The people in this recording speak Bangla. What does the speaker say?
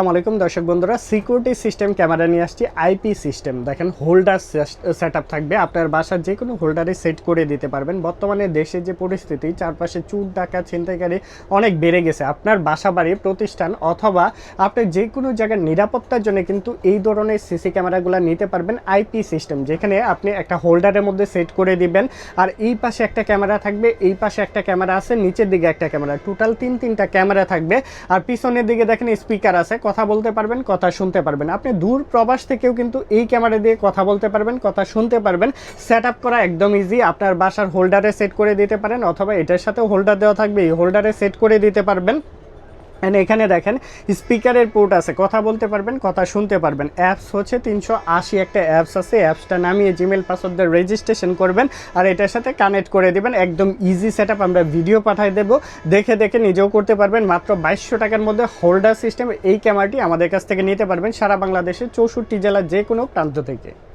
আসসালামু আলাইকুম দর্শক বন্ধুরা সিকিউরিটি সিস্টেম ক্যামেরা নিয়ে আসছি আইপি সিস্টেম দেখেন হোল্ডার সেট থাকবে। আপনার বাসার যে কোনো হোল্ডারে সেট করে দিতে পারবেন। বর্তমানে দেশের যে পরিস্থিতি, চারপাশে চুর ডাকা ছিনতাইকারী অনেক বেড়ে গেছে। আপনার বাসা বাড়ি প্রতিষ্ঠান অথবা আপনি যে কোনো জায়গার নিরাপত্তার জন্য কিন্তু এই ধরনের সিসি ক্যামেরাগুলো নিতে পারবেন আইপি সিস্টেম যেখানে আপনি একটা হোল্ডারের মধ্যে সেট করে দিবেন। আর এই পাশে একটা ক্যামেরা থাকবে, এই পাশে একটা ক্যামেরা আছে, নিচের দিকে একটা ক্যামেরা টোটাল তিন তিনটা ক্যামেরা থাকবে। আর পিছনের দিকে দেখেন স্পিকার আছে কথা বলতে পারবেন, কথা শুনতে পারবেন। আপনি দূর প্রবাস থেকেও কিন্তু এই ক্যামেরা দিয়ে কথা বলতে পারবেন, কথা শুনতে পারবেন। সেট করা একদম ইজি আপনার বাসার হোল্ডারে সেট করে দিতে পারেন, অথবা এটার সাথেও হোল্ডার দেওয়া থাকবে, এই হোল্ডারে সেট করে দিতে পারবেন। And এখানে দেখেন স্পিকারের পোর্ট আছে। কথা বলতে পারবেন, কথা শুনতে পারবেন। অ্যাপস হচ্ছে তিনশো আশি একটা অ্যাপস আছে। অ্যাপসটা নামিয়ে জিমেল পাসওয়ার্ড দিয়ে রেজিস্ট্রেশন করবেন আর এটার সাথে কানেক্ট করে দিবেন। একদম ইজি সেট আমরা ভিডিও পাঠিয়ে দেবো। দেখে দেখে নিজেও করতে পারবেন। মাত্র বাইশশো টাকার মধ্যে হোল্ডার সিস্টেম এই ক্যামেরাটি আমাদের কাছ থেকে নিতে পারবেন সারা বাংলাদেশের চৌষট্টি জেলার যে কোনো প্রান্ত থেকে।